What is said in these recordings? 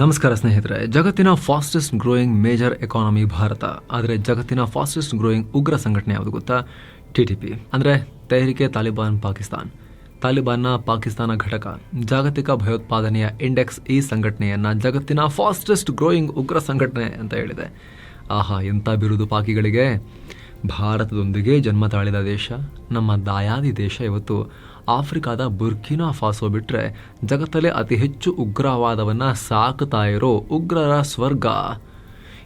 ನಮಸ್ಕಾರ ಸ್ನೇಹಿತರೆ, ಜಗತ್ತಿನ fastest growing major economy Bharat. ಆದರೆ ಜಗತ್ತಿನ ಫಾಸ್ಟೆಸ್ಟ್ ಗ್ರೋಯಿಂಗ್ ಉಗ್ರ ಸಂಘಟನೆ ಯಾವುದು ಗೊತ್ತಾ? ಟಿ ಟಿ ಪಿ ಅಂದರೆ ತೆಹರಿಕೆ ತಾಲಿಬಾನ್ ಪಾಕಿಸ್ತಾನ್. ತಾಲಿಬಾನ್ನ ಪಾಕಿಸ್ತಾನ ಘಟಕ. ಜಾಗತಿಕ ಭಯೋತ್ಪಾದನೆಯ ಇಂಡೆಕ್ಸ್ ಈ ಸಂಘಟನೆಯನ್ನು ಜಗತ್ತಿನ ಫಾಸ್ಟೆಸ್ಟ್ ಗ್ರೋಯಿಂಗ್ ಉಗ್ರ ಸಂಘಟನೆ ಅಂತ ಹೇಳಿದೆ. ಆಹಾ ಎಂಥ ಬಿರುದು ಪಾಕಿಗಳಿಗೆ. ಭಾರತದೊಂದಿಗೆ ಜನ್ಮ ತಾಳಿದ ದೇಶ, ನಮ್ಮ ದಾಯಾದಿ ದೇಶ ಇವತ್ತು ಆಫ್ರಿಕಾದ ಬುರ್ಕಿನಾ ಫಾಸೋ ಬಿಟ್ಟರೆ ಜಗತ್ತಲ್ಲೇ ಅತಿ ಹೆಚ್ಚು ಉಗ್ರವಾದವನ್ನು ಸಾಕ್ತಾ ಇರೋ ಉಗ್ರರ ಸ್ವರ್ಗ.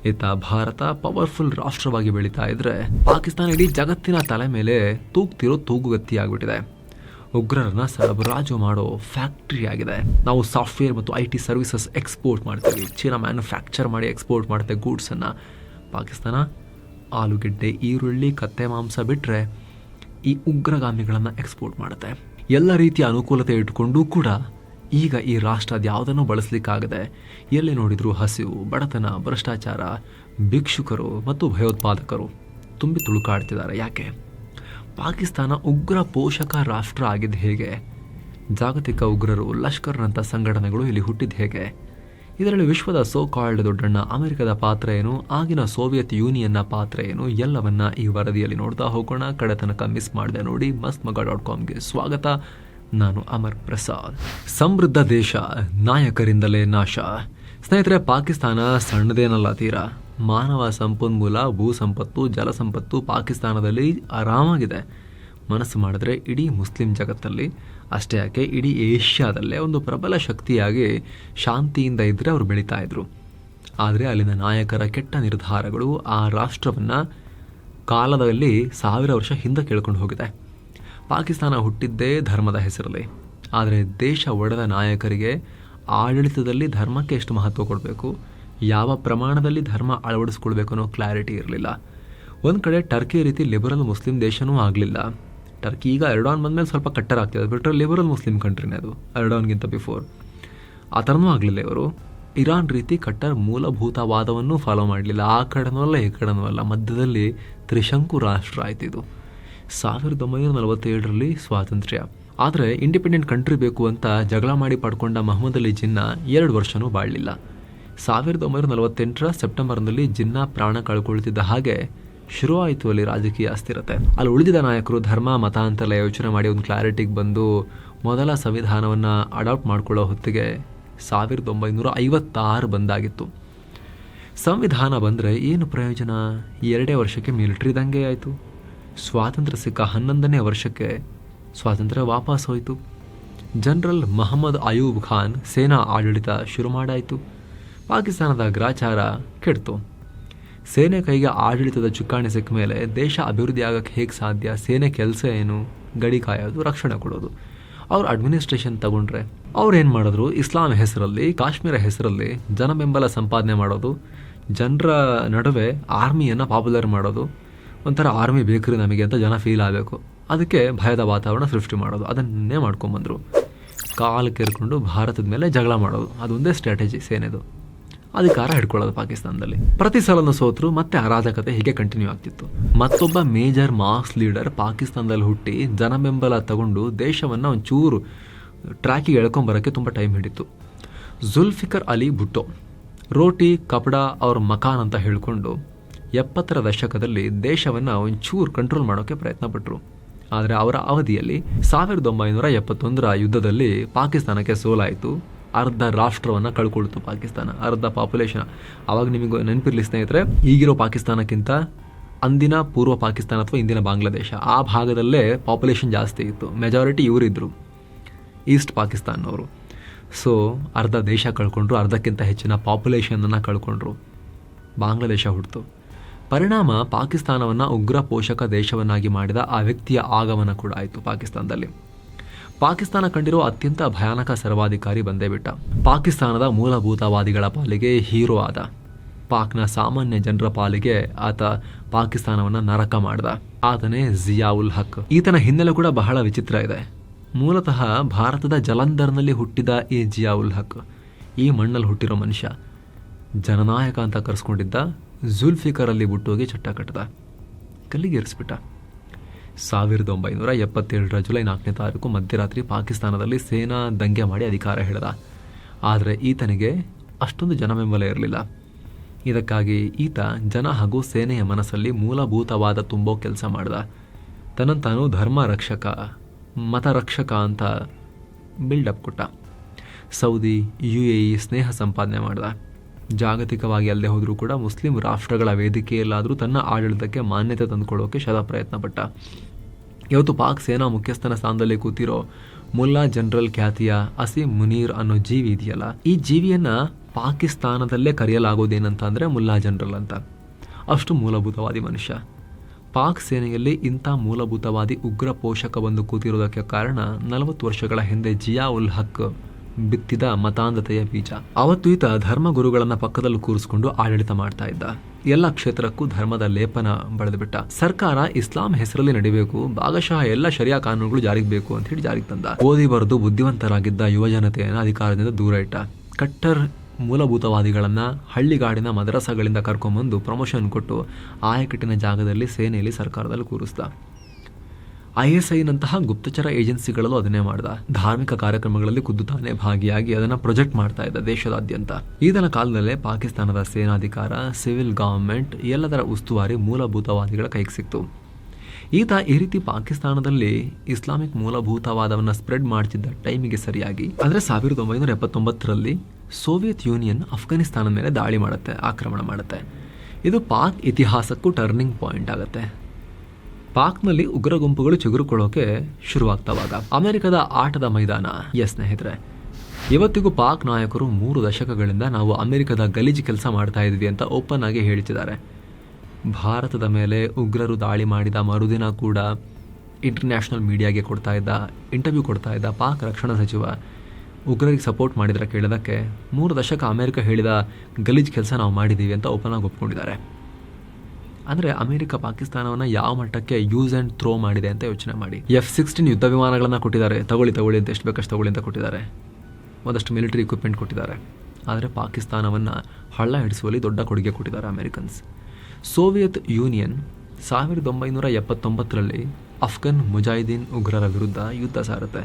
ಇತ್ತ ಭಾರತ ಪವರ್ಫುಲ್ ರಾಷ್ಟ್ರವಾಗಿ ಬೆಳೀತಾ ಇದ್ರೆ ಪಾಕಿಸ್ತಾನ ಇಡೀ ಜಗತ್ತಿನ ತಲೆ ಮೇಲೆ ತೂಗ್ತಿರೋ ತೂಗುಗತ್ತಿ ಆಗ್ಬಿಟ್ಟಿದೆ ಉಗ್ರರನ್ನ ಸರಬರಾಜು ಮಾಡೋ ಫ್ಯಾಕ್ಟ್ರಿ ಆಗಿದೆ. ನಾವು ಸಾಫ್ಟ್ವೇರ್ ಮತ್ತು ಐ ಟಿ ಸರ್ವಿಸಸ್ ಎಕ್ಸ್ಪೋರ್ಟ್ ಮಾಡ್ತೀವಿ. ಚೀನಾ ಮ್ಯಾನುಫ್ಯಾಕ್ಚರ್ ಮಾಡಿ ಎಕ್ಸ್ಪೋರ್ಟ್ ಮಾಡುತ್ತೆ ಗೂಡ್ಸನ್ನು. ಪಾಕಿಸ್ತಾನ ಆಲೂಗೆಡ್ಡೆ ಈರುಳ್ಳಿ ಕತ್ತೆ ಮಾಂಸ ಬಿಟ್ಟರೆ ಈ ಉಗ್ರಗಾಮಿಗಳನ್ನು ಎಕ್ಸ್ಪೋರ್ಟ್ ಮಾಡುತ್ತೆ. ಎಲ್ಲ ರೀತಿಯ ಅನುಕೂಲತೆ ಇಟ್ಕೊಂಡು ಕೂಡ ಈಗ ಈ ರಾಷ್ಟ್ರ ಅದ್ಯಾವುದನ್ನು ಬಳಸಲಿಕ್ಕಾಗದೆ ಎಲ್ಲಿ ನೋಡಿದರೂ ಹಸಿವು, ಬಡತನ, ಭ್ರಷ್ಟಾಚಾರ, ಭಿಕ್ಷುಕರು ಮತ್ತು ಭಯೋತ್ಪಾದಕರು ತುಂಬಿ ತುಳುಕಾಡ್ತಿದ್ದಾರೆ. ಯಾಕೆ? ಪಾಕಿಸ್ತಾನ ಉಗ್ರ ಪೋಷಕ ರಾಷ್ಟ್ರ ಆಗಿದ್ದು ಹೇಗೆ? ಜಾಗತಿಕ ಉಗ್ರರು ಲಷ್ಕರ್ನಂಥ ಸಂಘಟನೆಗಳು ಇಲ್ಲಿ ಹುಟ್ಟಿದ್ದು ಹೇಗೆ? ಇದರಲ್ಲಿ ವಿಶ್ವದ ಸೋ ಕಾಲ್ಡ್ ದೊಡ್ಡಣ್ಣ, ಅಮೆರಿಕದ ಪಾತ್ರ ಏನು, ಆಗಿನ ಸೋವಿಯತ್ ಯೂನಿಯನ್ನ ಪಾತ್ರ ಏನು, ಎಲ್ಲವನ್ನ ಈ ವರದಿಯಲ್ಲಿ ನೋಡ್ತಾ ಹೋಗೋಣ. ಕಡೆ ತನಕ ಮಿಸ್ ಮಾಡಿದೆ ನೋಡಿ ಮಸ್ತ್ ಮಗ ಡಾಟ್ ಕಾಮ್ಗೆ ಸ್ವಾಗತ. ನಾನು ಅಮರ್ ಪ್ರಸಾದ್. ಸಮೃದ್ಧ ದೇಶ, ನಾಯಕರಿಂದಲೇ ನಾಶ. ಸ್ನೇಹಿತರೆ, ಪಾಕಿಸ್ತಾನ ಸಣ್ಣದೇನಲ್ಲ ತೀರಾ? ಮಾನವ ಸಂಪನ್ಮೂಲ ಭೂ ಸಂಪತ್ತು ಜಲ ಸಂಪತ್ತು ಪಾಕಿಸ್ತಾನದಲ್ಲಿ ಆರಾಮಾಗಿದೆ. ಮನಸ್ಸು ಮಾಡಿದ್ರೆ ಇಡೀ ಮುಸ್ಲಿಂ ಜಗತ್ತಲ್ಲಿ ಅಷ್ಟೇ ಯಾಕೆ, ಇಡೀ ಏಷ್ಯಾದಲ್ಲೇ ಒಂದು ಪ್ರಬಲ ಶಕ್ತಿಯಾಗಿ ಶಾಂತಿಯಿಂದ ಇದ್ದರೆ ಅವರು ಬೆಳೀತಾ ಇದ್ರು. ಆದರೆ ಅಲ್ಲಿನ ನಾಯಕರ ಕೆಟ್ಟ ನಿರ್ಧಾರಗಳು ಆ ರಾಷ್ಟ್ರವನ್ನು ಕಾಲದಲ್ಲಿ ಸಾವಿರ ವರ್ಷ ಹಿಂದೆ ಕೇಳ್ಕೊಂಡು ಹೋಗಿದೆ. ಪಾಕಿಸ್ತಾನ ಹುಟ್ಟಿದ್ದೇ ಧರ್ಮದ ಹೆಸರಲ್ಲಿ. ಆದರೆ ದೇಶ ಒಡೆದ ನಾಯಕರಿಗೆ ಆಡಳಿತದಲ್ಲಿ ಧರ್ಮಕ್ಕೆ ಎಷ್ಟು ಮಹತ್ವ ಕೊಡಬೇಕು? ಯಾವ ಪ್ರಮಾಣದಲ್ಲಿ ಧರ್ಮ ಅಳವಡಿಸ್ಕೊಳ್ಬೇಕು ಅನ್ನೋ ಕ್ಲಾರಿಟಿ ಇರಲಿಲ್ಲ. ಒಂದು ಕಡೆ ಟರ್ಕಿ ರೀತಿ ಲಿಬರಲ್ ಮುಸ್ಲಿಂ ದೇಶವೂ ಆಗಲಿಲ್ಲ. ಟರ್ಕಿ ಈಗ ಎರಡಾನ್ ಬಂದಮೇಲೆ ಸ್ವಲ್ಪ ಕಟ್ಟರ್ ಆಗ್ತಿದೆ. ಬಿಟ್ಟರೆ ಲಿಬರಲ್ ಮುಸ್ಲಿಂ ಕಂಟ್ರಿನೇ ಅದು ಎರಡಾನ್ಗಿಂತ ಬಿಫೋರ್ ಆ ಥರನೂ ಆಗಲಿಲ್ಲ ಇವರು. ಇರಾನ್ ರೀತಿ ಕಟ್ಟರ್ ಮೂಲಭೂತವಾದವನ್ನು ಫಾಲೋ ಮಾಡಲಿಲ್ಲ. ಆ ಕಡೆನೂ ಅಲ್ಲ, ಈ ಕಡೆನೂ ಅಲ್ಲ. ಮಧ್ಯದಲ್ಲಿ ತ್ರಿಶಂಕು ರಾಷ್ಟ್ರ ಆಯ್ತು ಇದು. ಸಾವಿರದ ಒಂಬೈನೂರ ನಲವತ್ತೇಳರಲ್ಲಿ ಸ್ವಾತಂತ್ರ್ಯ. ಆದರೆ ಇಂಡಿಪೆಂಡೆಂಟ್ ಕಂಟ್ರಿ ಬೇಕು ಅಂತ ಜಗಳ ಮಾಡಿ ಪಡ್ಕೊಂಡ ಮಹಮ್ಮದ್ ಅಲಿ ಜಿನ್ನಾ ಎರಡು ವರ್ಷವೂ ಬಾಳಲಿಲ್ಲ. ಸಾವಿರದ ಒಂಬೈನೂರ ನಲವತ್ತೆಂಟರ ಸೆಪ್ಟೆಂಬರ್ನಲ್ಲಿ ಜಿನ್ನಾ ಪ್ರಾಣ ಕಳ್ಕೊಳ್ತಿದ್ದ ಹಾಗೆ ಶುರು ಆಯಿತು ಅಲ್ಲಿ ರಾಜಕೀಯ ಅಸ್ಥಿರತೆ. ಅಲ್ಲಿ ಉಳಿದಿದ್ದ ನಾಯಕರು ಧರ್ಮ ಮತ ಅಂತೆಲ್ಲ ಯೋಚನೆ ಮಾಡಿ ಒಂದು ಕ್ಲಾರಿಟಿಗೆ ಬಂದು ಮೊದಲ ಸಂವಿಧಾನವನ್ನು ಅಡಾಪ್ಟ್ ಮಾಡ್ಕೊಳ್ಳೋ ಹೊತ್ತಿಗೆ ಸಾವಿರದ ಒಂಬೈನೂರ ಐವತ್ತಾರು ಬಂದಾಗಿತ್ತು. ಸಂವಿಧಾನ ಬಂದರೆ ಏನು ಪ್ರಯೋಜನ? ಎರಡೇ ವರ್ಷಕ್ಕೆ ಮಿಲಿಟ್ರಿ ದಂಗೆ ಆಯಿತು. ಸ್ವಾತಂತ್ರ್ಯ ಸಿಕ್ಕ ಹನ್ನೊಂದನೇ ವರ್ಷಕ್ಕೆ ಸ್ವಾತಂತ್ರ್ಯ ವಾಪಸ್ ಹೋಯಿತು. ಜನರಲ್ ಮಹಮ್ಮದ್ ಅಯೂಬ್ ಖಾನ್ ಸೇನಾ ಆಡಳಿತ ಶುರು ಮಾಡಾಯಿತು. ಪಾಕಿಸ್ತಾನದ ಗ್ರಾಚಾರ ಕೆಡ್ತು. ಸೇನೆ ಕೈಗೆ ಆಡಳಿತದ ಚುಕ್ಕಾಣಿ ಸಿಕ್ಕ ಮೇಲೆ ದೇಶ ಅಭಿವೃದ್ಧಿ ಆಗೋಕ್ಕೆ ಹೇಗೆ ಸಾಧ್ಯ? ಸೇನೆ ಕೆಲಸ ಏನು? ಗಡಿ ಕಾಯೋದು, ರಕ್ಷಣೆ ಕೊಡೋದು. ಅವ್ರ ಅಡ್ಮಿನಿಸ್ಟ್ರೇಷನ್ ತಗೊಂಡ್ರೆ ಅವ್ರು ಏನು ಮಾಡಿದ್ರು? ಇಸ್ಲಾಂ ಹೆಸರಲ್ಲಿ, ಕಾಶ್ಮೀರ ಹೆಸರಲ್ಲಿ ಜನ ಬೆಂಬಲ ಸಂಪಾದನೆ ಮಾಡೋದು, ಜನರ ನಡುವೆ ಆರ್ಮಿಯನ್ನು ಪಾಪ್ಯುಲರ್ ಮಾಡೋದು, ಒಂಥರ ಆರ್ಮಿ ಬೇಕ್ರಿ ನಮಗೆ ಅಂತ ಜನ ಫೀಲ್ ಆಗಬೇಕು. ಅದಕ್ಕೆ ಭಯದ ವಾತಾವರಣ ಸೃಷ್ಟಿ ಮಾಡೋದು. ಅದನ್ನೇ ಮಾಡ್ಕೊಂಬಂದರು. ಕಾಲು ಕೇರ್ಕೊಂಡು ಭಾರತದ ಮೇಲೆ ಜಗಳ ಮಾಡೋದು. ಅದೊಂದೇ ಸ್ಟ್ರಾಟಜಿ ಸೇನೆದು. ಅಧಿಕಾರ ಹಿಡ್ಕೊಳ್ಳೋದು ಪಾಕಿಸ್ತಾನದಲ್ಲಿ. ಪ್ರತಿ ಸೋತ್ರು ಸೋತರು, ಮತ್ತೆ ಅರಾಜಕತೆ ಹೀಗೆ ಕಂಟಿನ್ಯೂ ಆಗ್ತಿತ್ತು. ಮತ್ತೊಬ್ಬ ಮೇಜರ್ ಮಾಸ್ ಲೀಡರ್ ಪಾಕಿಸ್ತಾನದಲ್ಲಿ ಹುಟ್ಟಿ ಜನ ಬೆಂಬಲ ತಗೊಂಡು ದೇಶವನ್ನು ಒಂಚೂರು ಟ್ರ್ಯಾಕಿಗೆ ಎಳ್ಕೊಂಬರೋಕ್ಕೆ ತುಂಬ ಟೈಮ್ ಹಿಡಿತು. ಜುಲ್ಫಿಕರ್ ಅಲಿ ಭುಟ್ಟೋ, ರೋಟಿ, ಕಪಡ ಅವ್ರ ಮಕಾನ್ ಅಂತ ಹೇಳಿಕೊಂಡು ಎಪ್ಪತ್ತರ ದಶಕದಲ್ಲಿ ದೇಶವನ್ನು ಒಂಚೂರು ಕಂಟ್ರೋಲ್ ಮಾಡೋಕ್ಕೆ ಪ್ರಯತ್ನ ಪಟ್ಟರು ಆದರೆ ಅವರ ಅವಧಿಯಲ್ಲಿ ಸಾವಿರದ ಒಂಬೈನೂರ ಎಪ್ಪತ್ತೊಂದರ ಯುದ್ಧದಲ್ಲಿ ಪಾಕಿಸ್ತಾನಕ್ಕೆ ಸೋಲಾಯಿತು. ಅರ್ಧ ರಾಷ್ಟ್ರವನ್ನು ಕಳ್ಕೊಳ್ತು ಪಾಕಿಸ್ತಾನ, ಅರ್ಧ ಪಾಪ್ಯುಲೇಷನ್ ಅವಾಗ ನಿಮಗೆ ನೆನಪಿರಲಿ ಸ್ನೇಹಿತರೆ, ಈಗಿರೋ ಪಾಕಿಸ್ತಾನಕ್ಕಿಂತ ಅಂದಿನ ಪೂರ್ವ ಪಾಕಿಸ್ತಾನ ಅಥವಾ ಇಂದಿನ ಬಾಂಗ್ಲಾದೇಶ, ಆ ಭಾಗದಲ್ಲೇ ಪಾಪ್ಯುಲೇಷನ್ ಜಾಸ್ತಿ ಇತ್ತು. ಮೆಜಾರಿಟಿ ಇವರಿದ್ದರು ಈಸ್ಟ್ ಪಾಕಿಸ್ತಾನವರು. ಸೊ ಅರ್ಧ ದೇಶ ಕಳ್ಕೊಂಡ್ರು, ಅರ್ಧಕ್ಕಿಂತ ಹೆಚ್ಚಿನ ಪಾಪ್ಯುಲೇಷನನ್ನು ಕಳ್ಕೊಂಡ್ರು. ಬಾಂಗ್ಲಾದೇಶ ಹುಟ್ಟಿತು ಪರಿಣಾಮ ಪಾಕಿಸ್ತಾನವನ್ನು ಉಗ್ರ ಪೋಷಕ ದೇಶವನ್ನಾಗಿ ಮಾಡಿದ ಆ ವ್ಯಕ್ತಿಯ ಆಗಮನ ಕೂಡ ಆಯಿತು ಪಾಕಿಸ್ತಾನದಲ್ಲಿ. ಪಾಕಿಸ್ತಾನ ಕಂಡಿರೋ ಅತ್ಯಂತ ಭಯಾನಕ ಸರ್ವಾಧಿಕಾರಿ ಬಂದೇ ಬಿಟ್ಟ. ಪಾಕಿಸ್ತಾನದ ಮೂಲಭೂತವಾದಿಗಳ ಪಾಲಿಗೆ ಹೀರೋ ಆದ. ಪಾಕ್ನ ಸಾಮಾನ್ಯ ಜನರ ಪಾಲಿಗೆ ಆತ ಪಾಕಿಸ್ತಾನವನ್ನು ನರಕ ಮಾಡ್ದ. ಆತನೇ ಜಿಯಾವುಲ್ ಹಕ್. ಈತನ ಹಿನ್ನೆಲೆ ಕೂಡ ಬಹಳ ವಿಚಿತ್ರ ಇದೆ. ಮೂಲತಃ ಭಾರತದ ಜಲಂಧರ್ನಲ್ಲಿ ಹುಟ್ಟಿದ ಈ ಜಿಯಾವುಲ್ ಹಕ್, ಈ ಮಣ್ಣಲ್ಲಿ ಹುಟ್ಟಿರೋ ಮನುಷ್ಯ, ಜನನಾಯಕ ಅಂತ ಕರೆಸ್ಕೊಂಡಿದ್ದ ಜುಲ್ಫಿಕರಲ್ಲಿ ಬಿಟ್ಟೋಗಿ ಚಟ್ಟ ಕಟ್ಟದ ಕಲ್ಲಿಗೇರಿಸ್ಬಿಟ್ಟ ಸಾವಿರದ ಒಂಬೈನೂರ ಎಪ್ಪತ್ತೇಳರ ಜುಲೈ ನಾಲ್ಕನೇ ತಾರೀಕು ಮಧ್ಯರಾತ್ರಿ ಪಾಕಿಸ್ತಾನದಲ್ಲಿ ಸೇನಾ ದಂಗೆ ಮಾಡಿ ಅಧಿಕಾರ ಹೇಳಿದ. ಆದರೆ ಈತನಿಗೆ ಅಷ್ಟೊಂದು ಜನಬೆಂಬಲ ಇರಲಿಲ್ಲ. ಇದಕ್ಕಾಗಿ ಈತ ಜನ ಹಾಗೂ ಸೇನೆಯ ಮನಸ್ಸಲ್ಲಿ ಮೂಲಭೂತವಾದ ತುಂಬೋ ಕೆಲಸ ಮಾಡಿದ. ತನ್ನಂತಾನು ತಾನು ಧರ್ಮ ರಕ್ಷಕ ಮತರಕ್ಷಕ ಅಂತ ಬಿಲ್ಡಪ್ ಕೊಟ್ಟ. ಸೌದಿ ಯು ಎ ಇ ಸ್ನೇಹ ಸಂಪಾದನೆ ಮಾಡ್ದ. ಜಾಗತಿಕವಾಗಿ ಅಲ್ಲದೆ ಹೋದರೂ ಕೂಡ ಮುಸ್ಲಿಂ ರಾಷ್ಟ್ರಗಳ ವೇದಿಕೆಯಲ್ಲಾದರೂ ತನ್ನ ಆಡಳಿತಕ್ಕೆ ಮಾನ್ಯತೆ ತಂದುಕೊಳ್ಳೋಕೆ ಶತ ಪ್ರಯತ್ನಪಟ್ಟ. ಇವತ್ತು ಪಾಕ್ ಸೇನಾ ಮುಖ್ಯಸ್ಥನ ಸ್ಥಾನದಲ್ಲಿ ಕೂತಿರೋ ಮುಲ್ಲಾ ಜನರಲ್ ಖ್ಯಾತಿಯ ಅಸೀಂ ಮುನೀರ್ ಅನ್ನೋ ಜೀವಿ ಇದೆಯಲ್ಲ? ಈ ಜೀವಿಯನ್ನು ಪಾಕಿಸ್ತಾನದಲ್ಲೇ ಕರೆಯಲಾಗೋದೇನಂತ ಅಂದರೆ ಮುಲ್ಲಾ ಜನರಲ್ ಅಂತ. ಅಷ್ಟು ಮೂಲಭೂತವಾದಿ ಮನುಷ್ಯ. ಪಾಕ್ ಸೇನೆಯಲ್ಲಿ ಇಂಥ ಮೂಲಭೂತವಾದಿ ಉಗ್ರ ಪೋಷಕ ಬಂದು ಕೂತಿರೋದಕ್ಕೆ ಕಾರಣ ನಲವತ್ತು ವರ್ಷಗಳ ಹಿಂದೆ ಜಿಯಾ ಉಲ್ ಹಕ್. ಬಿತ್ತಿದ ಮತಾಂಧತೆಯ ಬೀಜ. ಅವತ್ತು ಈತ ಧರ್ಮಗುರುಗಳನ್ನ ಪಕ್ಕದಲ್ಲೂ ಕೂರಿಸಿಕೊಂಡು ಆಡಳಿತ ಮಾಡ್ತಾ ಇದ್ದ. ಎಲ್ಲ ಕ್ಷೇತ್ರಕ್ಕೂ ಧರ್ಮದ ಲೇಪನ ಬಳಿದುಬಿಟ್ಟ. ಸರ್ಕಾರ ಇಸ್ಲಾಂ ಹೆಸರಲ್ಲಿ ನಡಿಬೇಕು, ಭಾಗಶಃ ಎಲ್ಲ ಶರಿಯಾ ಕಾನೂನುಗಳು ಜಾರಿಗೆ ಬೇಕು ಅಂತ ಹೇಳಿ ಜಾರಿಗೆ ತಂದ. ಓದಿ ಬರೆದು ಬುದ್ಧಿವಂತರಾಗಿದ್ದ ಯುವಜನತೆಯನ್ನು ಅಧಿಕಾರದಿಂದ ದೂರ ಇಟ್ಟ. ಕಟ್ಟರ್ ಮೂಲಭೂತವಾದಿಗಳನ್ನ ಹಳ್ಳಿಗಾಡಿನ ಮದರಸಗಳಿಂದ ಕರ್ಕೊಂಬಂದು ಪ್ರಮೋಷನ್ ಕೊಟ್ಟು ಆಯಕಟ್ಟಿನ ಜಾಗದಲ್ಲಿ ಸೇನೆಯಲ್ಲಿ ಸರ್ಕಾರದಲ್ಲಿ ಕೂರಿಸ್ದ. ಐ ಎಸ್ ಐನಂತಹ ಗುಪ್ತಚರ ಏಜೆನ್ಸಿಗಳಲ್ಲೂ ಅದನ್ನೇ ಮಾಡಿದ. ಧಾರ್ಮಿಕ ಕಾರ್ಯಕ್ರಮಗಳಲ್ಲಿ ಖುದ್ದು ತಾನೇ ಭಾಗಿಯಾಗಿ ಅದನ್ನ ಪ್ರೊಜೆಕ್ಟ್ ಮಾಡ್ತಾ ಇದ್ದ ದೇಶದಾದ್ಯಂತ. ಈತನ ಕಾಲದಲ್ಲೇ ಪಾಕಿಸ್ತಾನದ ಸೇನಾಧಿಕಾರ, ಸಿವಿಲ್ ಗವರ್ಮೆಂಟ್ ಎಲ್ಲದರ ಉಸ್ತುವಾರಿ ಮೂಲಭೂತವಾದಿಗಳ ಕೈಗೆ ಸಿಕ್ತು. ಈತ ಈ ರೀತಿ ಪಾಕಿಸ್ತಾನದಲ್ಲಿ ಇಸ್ಲಾಮಿಕ್ ಮೂಲಭೂತವಾದವನ್ನ ಸ್ಪ್ರೆಡ್ ಮಾಡ್ತಿದ್ದ ಟೈಮಿಗೆ ಸರಿಯಾಗಿ. ಅಂದ್ರೆ ಸಾವಿರದ ಒಂಬೈನೂರ ಎಪ್ಪತ್ತೊಂಬತ್ತರಲ್ಲಿ ಸೋವಿಯತ್ ಯೂನಿಯನ್ ಅಫ್ಘಾನಿಸ್ತಾನದ ಮೇಲೆ ದಾಳಿ ಮಾಡುತ್ತೆ, ಆಕ್ರಮಣ ಮಾಡುತ್ತೆ. ಇದು ಪಾಕ್ ಇತಿಹಾಸಕ್ಕೂ ಟರ್ನಿಂಗ್ ಪಾಯಿಂಟ್ ಆಗುತ್ತೆ. ಪಾಕ್ನಲ್ಲಿ ಉಗ್ರ ಗುಂಪುಗಳು ಚಿಗುರುಕೊಳ್ಳೋಕೆ ಶುರುವಾಗ್ತವಾಗ ಅಮೆರಿಕದ ಆಟದ ಮೈದಾನ. ಎಸ್ ಸ್ನೇಹಿತರೆ, ಇವತ್ತಿಗೂ ಪಾಕ್ ನಾಯಕರು ಮೂರು ದಶಕಗಳಿಂದ ನಾವು ಅಮೆರಿಕದ ಗಲೀಜು ಕೆಲಸ ಮಾಡ್ತಾ ಇದ್ವಿ ಅಂತ ಓಪನ್ ಆಗಿ ಹೇಳ್ತಿದ್ದಾರೆ ಭಾರತದ ಮೇಲೆ ಉಗ್ರರು ದಾಳಿ ಮಾಡಿದ ಮರುದಿನ ಕೂಡ ಇಂಟರ್ನ್ಯಾಷನಲ್ ಮೀಡಿಯಾಗೆ ಕೊಡ್ತಾ ಇದ್ದ, ಇಂಟರ್ವ್ಯೂ ಕೊಡ್ತಾ ಇದ್ದ ಪಾಕ್ ರಕ್ಷಣಾ ಸಚಿವ ಉಗ್ರರಿಗೆ ಸಪೋರ್ಟ್ ಮಾಡಿದರೆ ಕೇಳೋದಕ್ಕೆ ಮೂರು ದಶಕ ಅಮೆರಿಕ ಹೇಳಿದ ಗಲೀಜು ಕೆಲಸ ನಾವು ಮಾಡಿದ್ದೀವಿ ಅಂತ ಓಪನ್ ಆಗಿ ಒಪ್ಕೊಂಡಿದ್ದಾರೆ. ಅಂದರೆ ಅಮೆರಿಕ ಪಾಕಿಸ್ತಾನವನ್ನು ಯಾವ ಮಟ್ಟಕ್ಕೆ ಯೂಸ್ ಆ್ಯಂಡ್ ಥ್ರೋ ಮಾಡಿದೆ ಅಂತ ಯೋಚನೆ ಮಾಡಿ. ಎಫ್ ಸಿಕ್ಸ್ಟೀನ್ ಯುದ್ಧ ವಿಮಾನಗಳನ್ನು ಕೊಟ್ಟಿದ್ದಾರೆ. ತಗೊಳ್ಳಿ ತಗೊಳ್ಳಿ ಅಂತ, ಎಷ್ಟು ಬೇಕಷ್ಟು ತಗೊಳ್ಳಿ ಅಂತ ಕೊಟ್ಟಿದ್ದಾರೆ. ಒಂದಷ್ಟು ಮಿಲಿಟರಿ ಇಕ್ವಿಪ್ಮೆಂಟ್ ಕೊಟ್ಟಿದ್ದಾರೆ. ಆದರೆ ಪಾಕಿಸ್ತಾನವನ್ನು ಹಳ್ಳ ಹಿಡಿಸುವಲ್ಲಿ ದೊಡ್ಡ ಕೊಡುಗೆ ಕೊಟ್ಟಿದ್ದಾರೆ ಅಮೆರಿಕನ್ಸ್. ಸೋವಿಯತ್ ಯೂನಿಯನ್ ಸಾವಿರದ ಒಂಬೈನೂರ ಎಪ್ಪತ್ತೊಂಬತ್ತರಲ್ಲಿ ಅಫ್ಘನ್ ಮುಜಾಹಿದೀನ್ ಉಗ್ರರ ವಿರುದ್ಧ ಯುದ್ಧ ಸಾರುತ್ತೆ.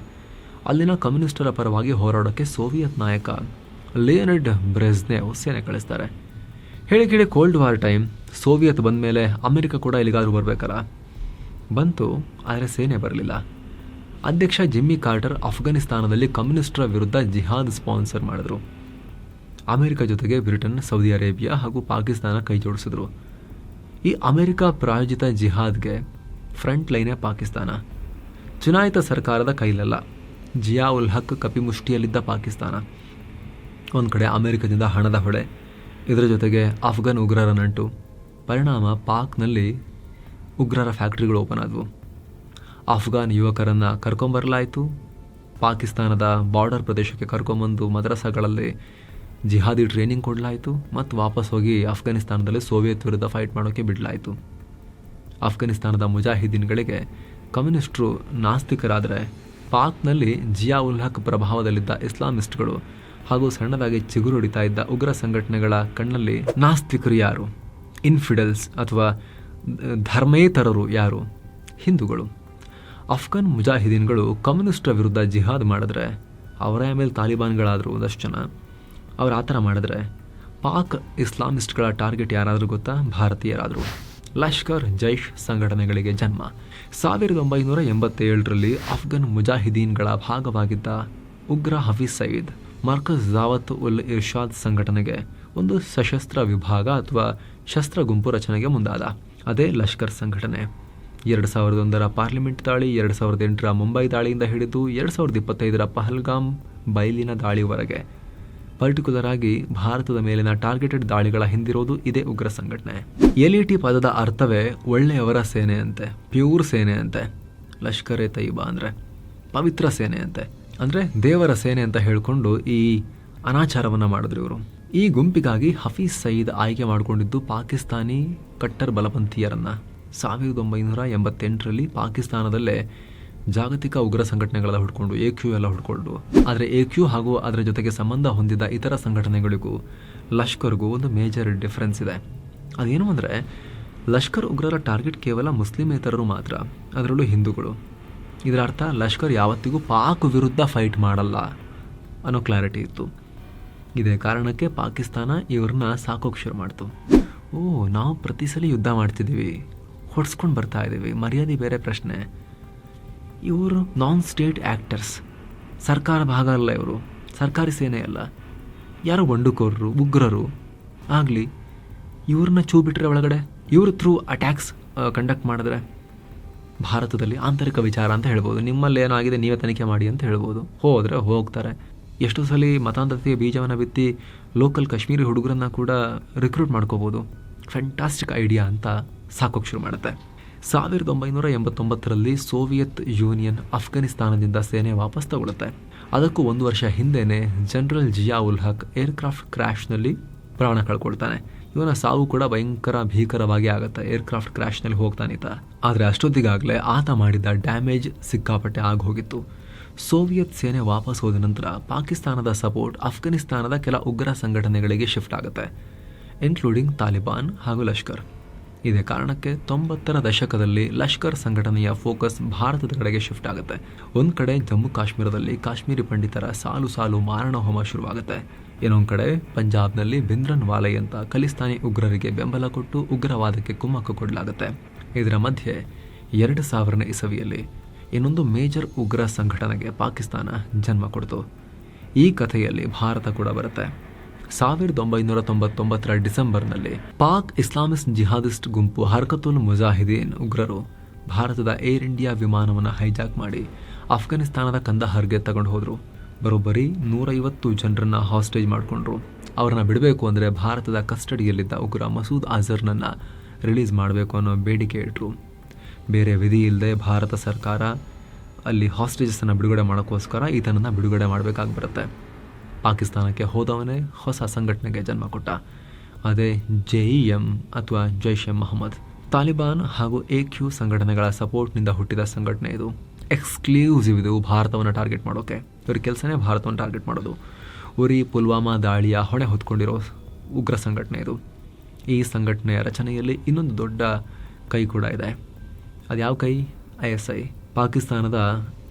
ಅಲ್ಲಿನ ಕಮ್ಯುನಿಸ್ಟರ ಪರವಾಗಿ ಹೋರಾಡೋಕ್ಕೆ ಸೋವಿಯತ್ ನಾಯಕ ಲಿಯನಡ್ ಬ್ರೆಸ್ನೇವ್ ಸೇನೆ ಕಳಿಸ್ತಾರೆ. ಹೇಳಿ ಕೇಳಿ ಕೋಲ್ಡ್ ವಾರ್ ಟೈಮ್ ಸೋವಿಯತ್ ಬಂದ ಮೇಲೆ ಅಮೆರಿಕ ಕೂಡ ಇಲ್ಲಿಗಾದರೂ ಬರಬೇಕಲ್ಲ? ಬಂತು, ಆದರೆ ಸೇನೆ ಬರಲಿಲ್ಲ. ಅಧ್ಯಕ್ಷ ಜಿಮ್ಮಿ ಕಾರ್ಟರ್ ಅಫ್ಘಾನಿಸ್ತಾನದಲ್ಲಿ ಕಮ್ಯುನಿಸ್ಟರ ವಿರುದ್ಧ ಜಿಹಾದ್ ಸ್ಪಾನ್ಸರ್ ಮಾಡಿದ್ರು. ಅಮೆರಿಕ ಜೊತೆಗೆ ಬ್ರಿಟನ್, ಸೌದಿ ಅರೇಬಿಯಾ ಹಾಗೂ ಪಾಕಿಸ್ತಾನ ಕೈ ಜೋಡಿಸಿದ್ರು ಈ ಅಮೆರಿಕ ಪ್ರಾಯೋಜಿತ ಜಿಹಾದ್ಗೆ ಫ್ರಂಟ್ ಲೈನೇ ಪಾಕಿಸ್ತಾನ. ಚುನಾಯಿತ ಸರ್ಕಾರದ ಕೈಲಲ್ಲ. ಜಿಯಾ ಉಲ್ ಹಕ್ ಕಪಿಮುಷ್ಟಿಯಲ್ಲಿದ್ದ ಪಾಕಿಸ್ತಾನ. ಒಂದು ಕಡೆ ಅಮೆರಿಕದಿಂದ ಹಣದ ಹೊಡೆ ಇದರ ಜೊತೆಗೆ ಅಫ್ಘಾನ್ ಉಗ್ರರ ನಂಟು. ಪರಿಣಾಮ ಪಾಕ್ನಲ್ಲಿ ಉಗ್ರರ ಫ್ಯಾಕ್ಟ್ರಿಗಳು ಓಪನ್ ಆದವು. ಅಫ್ಘಾನ್ ಯುವಕರನ್ನು ಕರ್ಕೊಂಬರಲಾಯಿತು. ಪಾಕಿಸ್ತಾನದ ಬಾರ್ಡರ್ ಪ್ರದೇಶಕ್ಕೆ ಕರ್ಕೊಂಬಂದು ಮದ್ರಸಾಗಳಲ್ಲಿ ಜಿಹಾದಿ ಟ್ರೈನಿಂಗ್ ಕೊಡಲಾಯಿತು ಮತ್ತು ವಾಪಸ್ ಹೋಗಿ ಅಫ್ಘಾನಿಸ್ತಾನದಲ್ಲಿ ಸೋವಿಯತ್ ವಿರುದ್ಧ ಫೈಟ್ ಮಾಡೋಕ್ಕೆ ಬಿಡಲಾಯಿತು. ಅಫ್ಘಾನಿಸ್ತಾನದ ಮುಜಾಹಿದೀನ್ಗಳಿಗೆ ಕಮ್ಯುನಿಸ್ಟ್ರು ನಾಸ್ತಿಕರಾದರೆ ಪಾಕ್ನಲ್ಲಿ ಜಿಯಾ ಉಲ್ ಹಕ್ ಪ್ರಭಾವದಲ್ಲಿದ್ದ ಇಸ್ಲಾಮಿಸ್ಟ್ಗಳು ಹಾಗೂ ಸಣ್ಣದಾಗಿ ಚಿಗುರುಡಿತಾ ಇದ್ದ ಉಗ್ರ ಸಂಘಟನೆಗಳ ಕಣ್ಣಲ್ಲಿ ನಾಸ್ತಿಕರು ಯಾರು? ಇನ್ಫಿಡಲ್ಸ್ ಅಥವಾ ಧರ್ಮೇತರರು ಯಾರು? ಹಿಂದೂಗಳು. ಅಫ್ಘಾನ್ ಮುಜಾಹಿದೀನ್ಗಳು ಕಮ್ಯುನಿಸ್ಟ್ರ ವಿರುದ್ಧ ಜಿಹಾದ್ ಮಾಡಿದ್ರೆ, ಅವರ ಮೇಲೆ ತಾಲಿಬಾನ್ಗಳಾದರು ಒಂದಷ್ಟು ಜನ. ಅವ್ರು ಆ ಥರ ಮಾಡಿದ್ರೆ, ಪಾಕ್ ಇಸ್ಲಾಮಿಸ್ಟ್ಗಳ ಟಾರ್ಗೆಟ್ ಯಾರಾದರೂ ಗೊತ್ತಾ? ಭಾರತೀಯರಾದರು. ಲಷ್ಕರ್ ಜೈಷ್ ಸಂಘಟನೆಗಳಿಗೆ ಜನ್ಮ. ಸಾವಿರದ ಒಂಬೈನೂರ ಎಂಬತ್ತೇಳರಲ್ಲಿ ಅಫ್ಘಾನ್ ಮುಜಾಹಿದೀನ್ಗಳ ಭಾಗವಾಗಿದ್ದ ಉಗ್ರ ಹಫೀಜ್ ಸಯೀದ್, ಮರ್ಕಜ್ ಜಾವತ್ ಉಲ್ ಇರ್ಷಾದ್ ಸಂಘಟನೆಗೆ ಒಂದು ಸಶಸ್ತ್ರ ವಿಭಾಗ ಅಥವಾ ಶಸ್ತ್ರ ಗುಂಪು ರಚನೆಗೆ ಮುಂದಾದ. ಅದೇ ಲಷ್ಕರ್ ಸಂಘಟನೆ. ಎರಡು ಸಾವಿರದ ಒಂದರ ಪಾರ್ಲಿಮೆಂಟ್ ದಾಳಿ, ಎರಡು ಸಾವಿರದ ಎಂಟರ ಮುಂಬೈ ದಾಳಿಯಿಂದ ಹಿಡಿದು ಎರಡು ಸಾವಿರದ ಇಪ್ಪತ್ತೈದರ ಪಹಲ್ಗಾಮ್ ಬೈಲಿನ ದಾಳಿವರೆಗೆ ಪರ್ಟಿಕ್ಯುಲರ್ ಆಗಿ ಭಾರತದ ಮೇಲಿನ ಟಾರ್ಗೆಟೆಡ್ ದಾಳಿಗಳ ಹಿಂದಿರೋದು ಇದೇ ಉಗ್ರ ಸಂಘಟನೆ. ಎಲ್ ಇ ಪದದ ಅರ್ಥವೇ ಒಳ್ಳೆಯವರ ಸೇನೆ ಅಂತೆ, ಪ್ಯೂರ್ ಸೇನೆ ಅಂತೆ. ಲಷ್ಕರ್ ಎ ತೈಬಾ ಅಂದರೆ ಪವಿತ್ರ ಸೇನೆ ಅಂತೆ. ಅಂದರೆ ದೇವರ ಸೇನೆ ಅಂತ ಹೇಳಿಕೊಂಡು ಈ ಅನಾಚಾರವನ್ನು ಮಾಡಿದ್ರು ಇವರು. ಈ ಗುಂಪಿಗಾಗಿ ಹಫೀಜ್ ಸಯೀದ್ ಆಯ್ಕೆ ಮಾಡಿಕೊಂಡಿದ್ದು ಪಾಕಿಸ್ತಾನಿ ಕಟ್ಟರ್ ಬಲಪಂಥೀಯರನ್ನ ಸಾವಿರದ ಒಂಬೈನೂರ ಎಂಬತ್ತೆಂಟರಲ್ಲಿ ಪಾಕಿಸ್ತಾನದಲ್ಲೇ ಜಾಗತಿಕ ಉಗ್ರ ಸಂಘಟನೆಗಳೆಲ್ಲ ಹುಡ್ಕೊಂಡು, ಎ ಕ್ಯೂ ಎಲ್ಲ ಹುಡ್ಕೊಂಡು. ಆದರೆ ಎ ಕ್ಯೂ ಹಾಗೂ ಅದರ ಜೊತೆಗೆ ಸಂಬಂಧ ಹೊಂದಿದ ಇತರ ಸಂಘಟನೆಗಳಿಗೂ ಲಷ್ಕರ್ಗೂ ಒಂದು ಮೇಜರ್ ಡಿಫ್ರೆನ್ಸ್ ಇದೆ. ಅದೇನು ಅಂದರೆ, ಲಷ್ಕರ್ ಉಗ್ರರ ಟಾರ್ಗೆಟ್ ಕೇವಲ ಮುಸ್ಲಿಮೇತರರು ಮಾತ್ರ, ಅದರಲ್ಲೂ ಹಿಂದೂಗಳು. ಇದರ ಅರ್ಥ ಲಷ್ಕರ್ ಯಾವತ್ತಿಗೂ ಪಾಕ್ ವಿರುದ್ಧ ಫೈಟ್ ಮಾಡಲ್ಲ ಅನ್ನೋ ಕ್ಲಾರಿಟಿ ಇತ್ತು. ಇದೇ ಕಾರಣಕ್ಕೆ ಪಾಕಿಸ್ತಾನ ಇವ್ರನ್ನ ಸಾಕೋಕೆ ಶುರು ಮಾಡ್ತು. ಓ, ನಾವು ಪ್ರತಿ ಸಲ ಯುದ್ಧ ಮಾಡ್ತಿದ್ದೀವಿ. ಹೊಡ್ಸ್ಕೊಂಡು ಬರ್ತಾ ಇದ್ದೀವಿ ಮರ್ಯಾದೆ ಬೇರೆ ಪ್ರಶ್ನೆ. ಇವರು ನಾನ್ ಸ್ಟೇಟ್ ಆ್ಯಕ್ಟರ್ಸ್ ಸರ್ಕಾರ ಭಾಗ ಅಲ್ಲ ಇವರು. ಸರ್ಕಾರಿ ಸೇನೆ ಅಲ್ಲ. ಯಾರೋ ಬಂಡುಕೋರರು, ಉಗ್ರರು. ಆಗಲಿ, ಇವ್ರನ್ನ ಚೂ ಬಿಟ್ಟರೆ ಒಳಗಡೆ ಇವ್ರ ಥ್ರೂ ಅಟ್ಯಾಕ್ಸ್ ಕಂಡಕ್ಟ್ ಮಾಡಿದ್ರೆ ಭಾರತದಲ್ಲಿ ಆಂತರಿಕ ವಿಚಾರ ಅಂತ ಹೇಳ್ಬೋದು. ನಿಮ್ಮಲ್ಲಿ ಏನಾಗಿದೆ ನೀವೇ ತನಿಖೆ ಮಾಡಿ ಅಂತ ಹೇಳ್ಬೋದು. ಹೋದರೆ ಹೋಗ್ತಾರೆ. ಎಷ್ಟು ಸಲ ಮತಾಂಧತೆಯ ಬೀಜವನ್ನು ಬಿತ್ತಿ ಲೋಕಲ್ ಕಾಶ್ಮೀರಿ ಹುಡುಗರನ್ನ ಕೂಡ ರಿಕ್ರೂಟ್ ಮಾಡ್ಕೋಬೋದು. ಫ್ಯಾಂಟಾಸ್ಟಿಕ್ ಐಡಿಯಾ ಅಂತ ಸಾಕೋಕ್ಕೆ ಶುರು ಮಾಡುತ್ತೆ. ಸಾವಿರದ ಒಂಬೈನೂರ ಎಂಬತ್ತೊಂಬತ್ತರಲ್ಲಿ ಸೋವಿಯತ್ ಯೂನಿಯನ್ ಅಫ್ಘಾನಿಸ್ತಾನದಿಂದ ಸೇನೆ ವಾಪಸ್ ತಗೊಳುತ್ತೆ. ಅದಕ್ಕೂ ಒಂದು ವರ್ಷ ಹಿಂದೆಯೇ ಜನರಲ್ ಜಿಯಾ ಉಲ್ ಹಕ್ ಏರ್ಕ್ರಾಫ್ಟ್ ಕ್ರ್ಯಾಶ್ನಲ್ಲಿ ಪ್ರಾಣ ಕಳ್ಕೊಳ್ತಾನೆ. ಇವನ ಸಾವು ಕೂಡ ಭಯಂಕರ ಭೀಕರವಾಗಿ ಆಗುತ್ತೆ. ಏರ್ಕ್ರಾಫ್ಟ್ ಕ್ರ್ಯಾಶ್ನಲ್ಲಿ ಹೋಗ್ತಾನಿತ. ಆದರೆ ಅಷ್ಟೊತ್ತಿಗಾಗಲೇ ಆತ ಮಾಡಿದ್ದ ಡ್ಯಾಮೇಜ್ ಸಿಕ್ಕಾಪಟ್ಟೆ ಆಗೋಗಿತ್ತು. ಸೋವಿಯತ್ ಸೇನೆ ವಾಪಸ್ ಹೋದ ನಂತರ ಪಾಕಿಸ್ತಾನದ ಸಪೋರ್ಟ್ ಅಫ್ಘಾನಿಸ್ತಾನದ ಕೆಲ ಉಗ್ರ ಸಂಘಟನೆಗಳಿಗೆ ಶಿಫ್ಟ್ ಆಗುತ್ತೆ ಇನ್ಕ್ಲೂಡಿಂಗ್ ತಾಲಿಬಾನ್ ಹಾಗೂ ಲಷ್ಕರ್. ಇದೇ ಕಾರಣಕ್ಕೆ ತೊಂಬತ್ತರ ದಶಕದಲ್ಲಿ ಲಷ್ಕರ್ ಸಂಘಟನೆಯ ಫೋಕಸ್ ಭಾರತದ ಕಡೆಗೆ ಶಿಫ್ಟ್ ಆಗುತ್ತೆ. ಒಂದು ಕಡೆ ಜಮ್ಮು ಕಾಶ್ಮೀರದಲ್ಲಿ ಕಾಶ್ಮೀರಿ ಪಂಡಿತರ ಸಾಲು ಸಾಲು ಮಾರಣ ಹೋಮ ಶುರುವಾಗುತ್ತೆ. ಇನ್ನೊಂದು ಕಡೆ ಪಂಜಾಬ್ನಲ್ಲಿ ಬಿಂದ್ರನ್ ವಾಲೈ ಅಂತ ಖಲಿಸ್ತಾನಿ ಉಗ್ರರಿಗೆ ಬೆಂಬಲ ಕೊಟ್ಟು ಉಗ್ರವಾದಕ್ಕೆ ಕುಮ್ಮಕ್ಕು ಕೊಡಲಾಗುತ್ತೆ. ಇದರ ಮಧ್ಯೆ ಎರಡು ಸಾವಿರನೇ ಇಸವಿಯಲ್ಲಿ ಇನ್ನೊಂದು ಮೇಜರ್ ಉಗ್ರ ಸಂಘಟನೆಗೆ ಪಾಕಿಸ್ತಾನ ಜನ್ಮ ಕೊಡ್ತು. ಈ ಕಥೆಯಲ್ಲಿ ಭಾರತ ಕೂಡ ಬರುತ್ತೆ. ಸಾವಿರದ ಒಂಬೈನೂರ ತೊಂಬತ್ತೊಂಬತ್ತರ ಡಿಸೆಂಬರ್ನಲ್ಲಿ ಪಾಕ್ ಇಸ್ಲಾಮಿಸ್ಟ್ ಜಿಹಾದಿಸ್ಟ್ ಗುಂಪು ಹರ್ಕತುಲ್ ಮುಜಾಹಿದೀನ್ ಉಗ್ರರು ಭಾರತದ ಏರ್ ಇಂಡಿಯಾ ವಿಮಾನವನ್ನು ಹೈಜಾಕ್ ಮಾಡಿ ಅಫ್ಘಾನಿಸ್ತಾನದ ಕಂದಹಾರ್ಗೆ ತಗೊಂಡು ಹೋದರು. ಬರೋಬ್ಬರಿ ನೂರೈವತ್ತು ಜನರನ್ನು ಹಾಸ್ಟೇಜ್ ಮಾಡಿಕೊಂಡ್ರು. ಅವರನ್ನು ಬಿಡಬೇಕು ಅಂದರೆ ಭಾರತದ ಕಸ್ಟಡಿಯಲ್ಲಿದ್ದ ಉಗ್ರ ಮಸೂದ್ ಅಜರ್ನನ್ನು ರಿಲೀಸ್ ಮಾಡಬೇಕು ಅನ್ನೋ ಬೇಡಿಕೆ ಇಟ್ಟರು ಬೇರೆ ವಿಧಿ ಇಲ್ಲದೆ ಭಾರತ ಸರ್ಕಾರ ಅಲ್ಲಿ ಹಾಸ್ಟೇಜಸನ್ನು ಬಿಡುಗಡೆ ಮಾಡೋಕ್ಕೋಸ್ಕರ ಈತನನ್ನು ಬಿಡುಗಡೆ ಮಾಡಬೇಕಾಗಿ ಬರುತ್ತೆ ಪಾಕಿಸ್ತಾನಕ್ಕೆ ಹೋದವನೇ ಹೊಸ ಸಂಘಟನೆಗೆ ಜನ್ಮ ಕೊಟ್ಟ. ಅದೇ ಜೆ ಇ ಎಂ ಅಥವಾ ಜೈಷ್ ಎ ಮೊಹಮ್ಮದ್. ತಾಲಿಬಾನ್ ಹಾಗೂ ಎ ಕ್ಯೂ ಸಂಘಟನೆಗಳ ಸಪೋರ್ಟ್ನಿಂದ ಹುಟ್ಟಿದ ಸಂಘಟನೆ ಇದು. ಎಕ್ಸ್ಕ್ಲೂಸಿವ್ ಇದು ಭಾರತವನ್ನು ಟಾರ್ಗೆಟ್ ಮಾಡೋಕ್ಕೆ ಇವ್ರ ಕೆಲಸನೇ ಭಾರತವನ್ನು ಟಾರ್ಗೆಟ್ ಮಾಡೋದು. ಉರಿ ಪುಲ್ವಾಮಾ ದಾಳಿಯ ಹೊಣೆ ಹೊತ್ಕೊಂಡಿರೋ ಉಗ್ರ ಸಂಘಟನೆ ಇದು. ಈ ಸಂಘಟನೆಯ ರಚನೆಯಲ್ಲಿ ಇನ್ನೊಂದು ದೊಡ್ಡ ಕೈ ಕೂಡ ಇದೆ. ಅದು ಯಾವ ಕೈ? ಐ ಎಸ್ ಐ, ಪಾಕಿಸ್ತಾನದ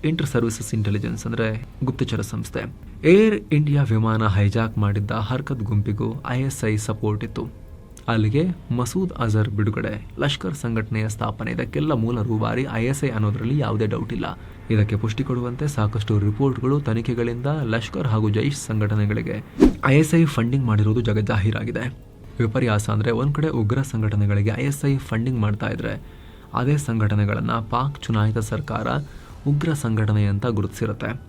ಇಂಟರ್ ಸರ್ವಿಸಸ್ ಇಂಟೆಲಿಜೆನ್ಸ್ ಅಂದರೆ ಗುಪ್ತಚರ ಸಂಸ್ಥೆ. ಏರ್ ಇಂಡಿಯಾ ವಿಮಾನ ಹೈಜಾಕ್ ಮಾಡಿದ್ದ ಹರ್ಕತ್ ಗುಂಪಿಗೂ ಐ ಎಸ್ ಐ ಸಪೋರ್ಟ್ ಇತ್ತು. ಅಲ್ಲಿಗೆ ಮಸೂದ್ ಅಜರ್ ಬಿಡುಗಡೆ. ಲಷ್ಕರ್ ಸಂಘಟನೆಯ ಸ್ಥಾಪನೆ, ಇದಕ್ಕೆಲ್ಲ ಮೂಲ ರೂಬಾರಿ ಐ ಎಸ್ ಐ ಅನ್ನೋದರಲ್ಲಿ ಯಾವುದೇ ಡೌಟ್ ಇಲ್ಲ. ಇದಕ್ಕೆ ಪುಷ್ಟಿ ಕೊಡುವಂತೆ ಸಾಕಷ್ಟು ರಿಪೋರ್ಟ್ಗಳು, ತನಿಖೆಗಳಿಂದ ಲಷ್ಕರ್ ಹಾಗೂ ಜೈಷ್ ಸಂಘಟನೆಗಳಿಗೆ ಐ ಎಸ್ ಐ ಫಂಡಿಂಗ್ ಮಾಡಿರುವುದು ಜಗಜಾಹೀರಾಗಿದೆ ವಿಪರ್ಯಾಸ ಅಂದರೆ ಒಂದು ಕಡೆ ಉಗ್ರ ಸಂಘಟನೆಗಳಿಗೆ ಐ ಎಸ್ ಐ ಫಂಡಿಂಗ್ ಮಾಡ್ತಾ ಇದ್ರೆ ಅದೇ ಸಂಘಟನೆಗಳನ್ನು ಪಾಕ್ ಚುನಾಯಿತ ಸರ್ಕಾರ ಉಗ್ರ ಸಂಘಟನೆ ಅಂತ ಗುರುತಿಸಿರುತ್ತೆ.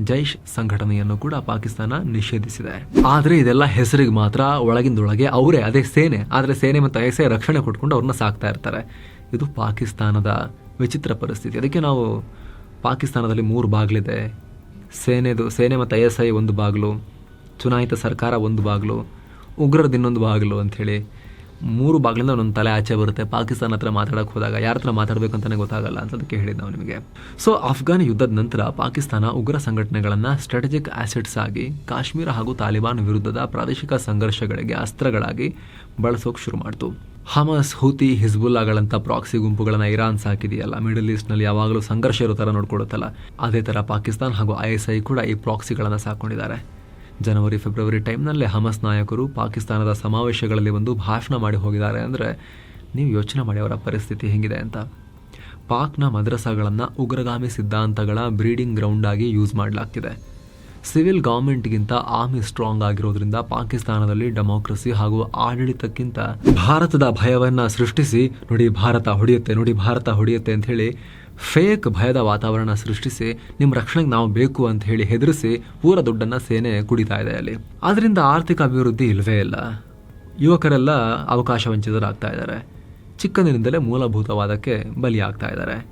ಜೈಷ್ ಸಂಘಟನೆಯನ್ನು ಕೂಡ ಪಾಕಿಸ್ತಾನ ನಿಷೇಧಿಸಿದೆ. ಆದರೆ ಇದೆಲ್ಲ ಹೆಸರಿಗೆ ಮಾತ್ರ ಒಳಗಿಂದೊಳಗೆ ಅವರೇ, ಅದೇ ಸೇನೆ. ಆದರೆ ಸೇನೆ ಮತ್ತು ಐಸೆ ರಕ್ಷಣೆ ಕೊಟ್ಕೊಂಡು ಅವ್ರನ್ನ ಸಾಕ್ತಾ ಇರ್ತಾರೆ. ಇದು ಪಾಕಿಸ್ತಾನದ ವಿಚಿತ್ರ ಪರಿಸ್ಥಿತಿ. ಅದಕ್ಕೆ ನಾವು ಪಾಕಿಸ್ತಾನದಲ್ಲಿ ಮೂರು ಬಾಗಿಲಿದೆ. ಸೇನೆದು, ಸೇನೆ ಮತ್ತು ಐ ಎಸ್ ಐ ಒಂದು ಬಾಗಿಲು, ಚುನಾಯಿತ ಸರ್ಕಾರ ಒಂದು ಬಾಗಿಲು, ಉಗ್ರರದ್ದು ಇನ್ನೊಂದು ಬಾಗಿಲು ಅಂಥೇಳಿ ಮೂರು ಬಾಗಿಲಿಂದ ಒಂದೊಂದು ತಲೆ ಆಚೆ ಬರುತ್ತೆ. ಪಾಕಿಸ್ತಾನ ಹತ್ರ ಮಾತಾಡೋಕೆ ಹೋದಾಗ ಯಾರ ಹತ್ರ ಮಾತಾಡಬೇಕು ಅಂತಲೇ ಗೊತ್ತಾಗಲ್ಲ ಅಂತ ಅದಕ್ಕೆ ನಾವು ನಿಮಗೆ. ಸೊ ಅಫ್ಘಾನ್ ಯುದ್ಧದ ನಂತರ ಪಾಕಿಸ್ತಾನ ಉಗ್ರ ಸಂಘಟನೆಗಳನ್ನು ಸ್ಟ್ರಾಟಜಿಕ್ ಆಸೆಟ್ಸ್ ಆಗಿ ಕಾಶ್ಮೀರ ಹಾಗೂ ತಾಲಿಬಾನ್ ವಿರುದ್ಧದ ಪ್ರಾದೇಶಿಕ ಸಂಘರ್ಷಗಳಿಗೆ ಅಸ್ತ್ರಗಳಾಗಿ ಬಳಸೋಕೆ ಶುರು ಮಾಡ್ತು. ಹಮಾಸ್, ಹೂತಿ ಹಿಜ್ಬುಲ್ಲಾಗಳಂಥ ಪ್ರಾಕ್ಸಿ ಗುಂಪುಗಳನ್ನು ಇರಾನ್ ಸಾಕಿದೆಯಲ್ಲ. ಮಿಡಲ್ ಈಸ್ಟ್ನಲ್ಲಿ ಯಾವಾಗಲೂ ಸಂಘರ್ಷ ಇರೋ ಥರ ನೋಡ್ಕೊಡುತ್ತಲ್ಲ ಅದೇ ಥರ ಪಾಕಿಸ್ತಾನ ಹಾಗೂ ಐ ಎಸ್ ಐ ಕೂಡ ಈ ಪ್ರಾಕ್ಸಿಗಳನ್ನು ಸಾಕೊಂಡಿದ್ದಾರೆ. ಜನವರಿ, ಫೆಬ್ರವರಿ ಟೈಮ್ನಲ್ಲೇ ಹಮಸ್ ನಾಯಕರು ಪಾಕಿಸ್ತಾನದ ಸಮಾವೇಶಗಳಲ್ಲಿ ಒಂದು ಭಾಷಣ ಮಾಡಿ ಹೋಗಿದ್ದಾರೆ. ಅಂದರೆ ನೀವು ಯೋಚನೆ ಮಾಡಿ ಅವರ ಪರಿಸ್ಥಿತಿ ಹೇಗಿದೆ ಅಂತ. ಪಾಕ್ನ ಮದ್ರಸಾಗಳನ್ನು ಉಗ್ರಗಾಮಿ ಸಿದ್ಧಾಂತಗಳ ಬ್ರೀಡಿಂಗ್ ಗ್ರೌಂಡ್ ಆಗಿ ಯೂಸ್ ಮಾಡಲಾಗ್ತಿದೆ. ಸಿವಿಲ್ ಗೌರ್ಮೆಂಟ್ಗಿಂತ ಆರ್ಮಿ ಸ್ಟ್ರಾಂಗ್ ಆಗಿರೋದ್ರಿಂದ ಪಾಕಿಸ್ತಾನದಲ್ಲಿ ಡೆಮೋಕ್ರಸಿ ಹಾಗೂ ಆಡಳಿತಕ್ಕಿಂತ ಭಾರತದ ಭಯವನ್ನು ಸೃಷ್ಟಿಸಿ, ನೋಡಿ ಭಾರತ ಹೊಡೆಯುತ್ತೆ, ನೋಡಿ ಭಾರತ ಹೊಡೆಯುತ್ತೆ ಅಂತ ಹೇಳಿ ಫೇಕ್ ಭಯದ ವಾತಾವರಣ ಸೃಷ್ಟಿಸಿ ನಿಮ್ಮ ರಕ್ಷಣೆಗೆ ನಾವು ಬೇಕು ಅಂತ ಹೇಳಿ ಹೆದರಿಸಿ ಪೂರ ದುಡ್ಡನ್ನು ಸೇನೆ ಕುಡಿತಾ ಇದೆ ಅಲ್ಲಿ. ಅದರಿಂದ ಆರ್ಥಿಕ ಅಭಿವೃದ್ಧಿ ಇಲ್ಲವೇ ಇಲ್ಲ. ಯುವಕರೆಲ್ಲ ಅವಕಾಶ ವಂಚಿತರಾಗ್ತಾ ಇದ್ದಾರೆ. ಚಿಕ್ಕಂದಿನಿಂದಲೇ ಮೂಲಭೂತವಾದಕ್ಕೆ ಬಲಿಯಾಗ್ತಾ ಇದ್ದಾರೆ.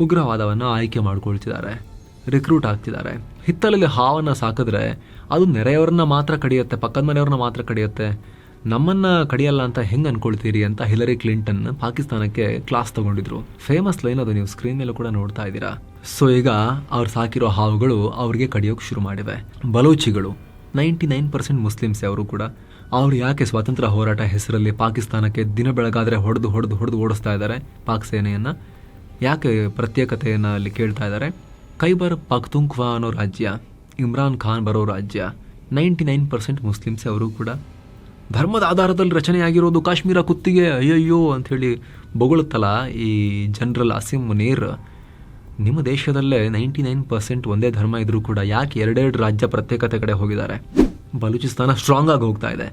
ಉಗ್ರವಾದವನ್ನು ಆಯ್ಕೆ ಮಾಡಿಕೊಳ್ತಿದ್ದಾರೆ. ರಿಕ್ರೂಟ್ ಆಗ್ತಿದ್ದಾರೆ. ಹಿತ್ತಲಲ್ಲಿ ಹಾವನ್ನು ಸಾಕಿದ್ರೆ ಅದು ನೆರೆಯವರನ್ನ ಮಾತ್ರ ಕಡಿಯುತ್ತೆ, ಪಕ್ಕದ ಮನೆಯವ್ರನ್ನ ಮಾತ್ರ ಕಡಿಯುತ್ತೆ. ನಮ್ಮನ್ನ ಕಡಿಯಲ್ಲ ಅಂತ ಹೆಂಗ್ ಅನ್ಕೊಳ್ತೀರಿ ಅಂತ ಹಿಲರಿ ಕ್ಲಿಂಟನ್ ಪಾಕಿಸ್ತಾನಕ್ಕೆ ಕ್ಲಾಸ್ ತಗೊಂಡಿದ್ರು. ಫೇಮಸ್ ಲೈನ್ ಅದು ನೀವು ಸ್ಕ್ರೀನ್ ಮೇಲೂ ಕೂಡ ನೋಡ್ತಾ ಇದ್ದೀರಾ. ಸೊ ಈಗ ಅವ್ರು ಸಾಕಿರೋ ಹಾವುಗಳು ಅವ್ರಿಗೆ ಕಡಿಯೋಕೆ ಶುರು ಮಾಡಿವೆ. ಬಲೂಚಿಗಳು, ನೈಂಟಿ ನೈನ್ ಪರ್ಸೆಂಟ್ ಮುಸ್ಲಿಮ್ಸ್ ಅವರು ಕೂಡ. ಅವ್ರು ಯಾಕೆ ಸ್ವಾತಂತ್ರ್ಯ ಹೋರಾಟ ಹೆಸರಲ್ಲಿ ಪಾಕಿಸ್ತಾನಕ್ಕೆ ದಿನ ಬೆಳಗಾದ್ರೆ ಹೊಡೆದು ಹೊಡೆದು ಹೊಡೆದು ಓಡಿಸ್ತಾ ಇದ್ದಾರೆ ಪಾಕ್ ಸೇನೆಯನ್ನ? ಯಾಕೆ ಪ್ರತ್ಯೇಕತೆಯನ್ನು ಅಲ್ಲಿ ಕೇಳ್ತಾ ಇದ್ದಾರೆ? ಖೈಬರ್ ಪಖ್ತುಂಖ್ವಾ ಅನ್ನೋ ರಾಜ್ಯ, ಇಮ್ರಾನ್ ಖಾನ್ ಬರೋ ರಾಜ್ಯ, ನೈಂಟಿ ನೈನ್ ಪರ್ಸೆಂಟ್ ಮುಸ್ಲಿಮ್ಸ್ ಅವರು ಕೂಡ. ಧರ್ಮದ ಆಧಾರದಲ್ಲಿ ರಚನೆಯಾಗಿರೋದು ಕಾಶ್ಮೀರ ಕುತ್ತಿಗೆ, ಅಯ್ಯಯ್ಯೋ ಅಂಥೇಳಿ ಬೊಗಳುತ್ತಲ್ಲ ಈ ಜನರಲ್ ಅಸಿಮ್ ಮುನೀರ್. ನಿಮ್ಮ ದೇಶದಲ್ಲೇ ನೈಂಟಿ ನೈನ್ ಪರ್ಸೆಂಟ್ ಒಂದೇ ಧರ್ಮ ಇದ್ರೂ ಕೂಡ ಯಾಕೆ ಎರಡೆರಡು ರಾಜ್ಯ ಪ್ರತ್ಯೇಕತೆ ಕಡೆ ಹೋಗಿದ್ದಾರೆ? ಬಲೂಚಿಸ್ತಾನ ಸ್ಟ್ರಾಂಗ್ ಆಗಿ ಹೋಗ್ತಾ ಇದೆ.